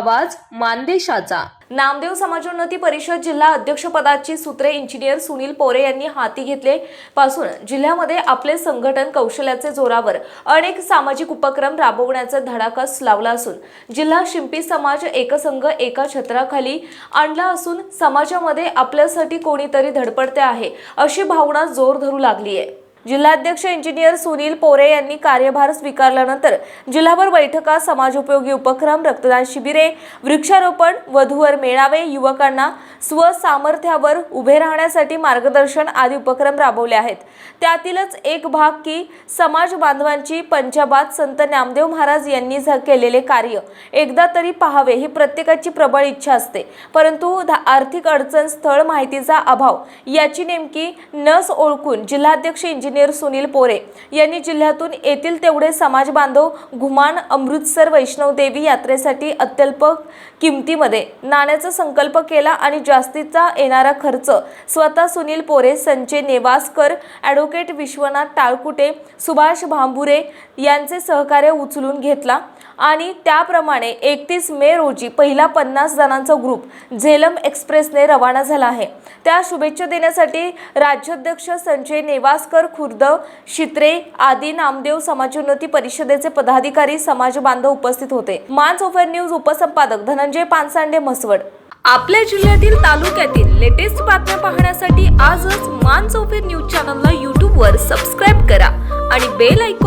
आवाज मानदेशाचा. नामदेव समाजोन्नती परिषद जिल्हा अध्यक्षपदाची सूत्रे इंजिनियर सुनील पोरे यांनी हाती घेतले. पासून जिल्ह्यामध्ये आपले संघटन कौशल्याचे जोरावर अनेक सामाजिक उपक्रम राबवण्याचा धडाकाच लावला असून जिल्हा शिंपी समाज एकसंघ एका छत्राखाली आणला असून समाजामध्ये आपल्यासाठी कोणीतरी धडपडते आहे अशी भावना जोर धरू लागली आहे जिल्हाध्यक्ष इंजिनियर सुनील पोरे यांनी कार्यभार स्वीकारल्यानंतर जिल्हाभर बैठका समाजोपयोगी उपक्रम रक्तदान शिबिरे वृक्षारोपण वधूवर मेळावे युवकांना स्वसामर्थ्यावर उभे राहण्यासाठी मार्गदर्शन आदी उपक्रम राबवले आहेत. त्यातीलच एक भाग की समाज बांधवांची पंचाबाद संत नामदेव महाराज यांनी केलेले कार्य. एकदा तरी पाहावे ही प्रत्येकाची प्रबळ इच्छा असते. परंतु आर्थिक अडचण स्थळ माहितीचा अभाव याची नेमकी नस ओळखून जिल्हाध्यक्ष इंजिनियर सुनील पोरे यांनी जिल्ह्यातून येथील तेवढे समाज बांधव घुमान अमृतसर वैष्णवदेवी यात्रेसाठी अत्यल्प किमतीमध्ये नाण्याचा संकल्प केला आणि जास्तीचा येणारा खर्च स्वतः सुनील पोरे संजय नेवासकर ॲडव्होकेट विश्वनाथ टाळकुटे सुभाष भांबुरे यांचे सहकार्य उचलून घेतला. आणि त्याप्रमाणे एकतीस मे रोजी पहिला पन्नास जणांचा ग्रुप झेलम एक्सप्रेसने रवाना झाला आहे. त्या शुभेच्छा देण्यासाठी राज्याध्यक्ष संजय नेवासकर खुर्द शित्रे आदी नामदेव समाजोन्नती परिषदेचे पदाधिकारी समाज बांधव उपस्थित होते. मान्स ओफर न्यूज उपसंपादक धनंजय पानसांडे म्हसवड. आपल्या जिल्ह्यातील तालुक्यातील लेटेस्ट बातम्या पाहण्यासाठी आजच मानसोफेर न्यूज चॅनलला यूट्यूबवर सबस्क्राईब करा आणि बेल आयकॉन